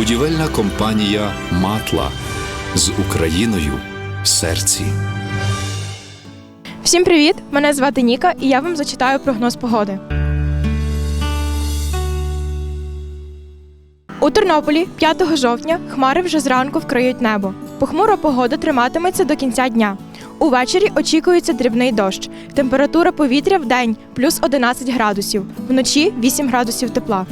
Будівельна компанія Матла з Україною в серці. Всім привіт! Мене звати Ніка, і я вам зачитаю прогноз погоди. У Тернополі 5 жовтня хмари вже зранку вкриють небо. Похмура погода триматиметься до кінця дня. Увечері очікується дрібний дощ. Температура повітря в день плюс 11 градусів, вночі 8 градусів тепла.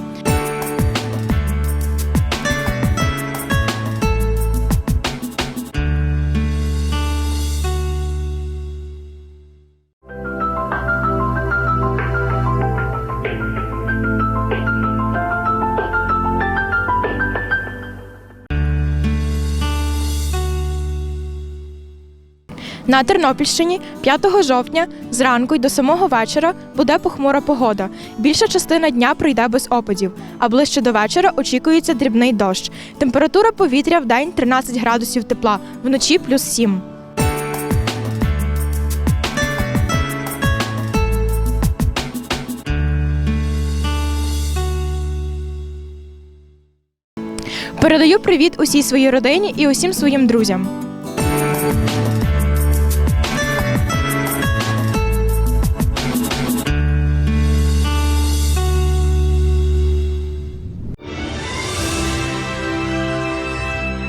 На Тернопільщині 5 жовтня зранку й до самого вечора буде похмура погода. Більша частина дня пройде без опадів, а ближче до вечора очікується дрібний дощ. Температура повітря в день 13 градусів тепла, вночі плюс 7. Передаю привіт усій своїй родині і усім своїм друзям.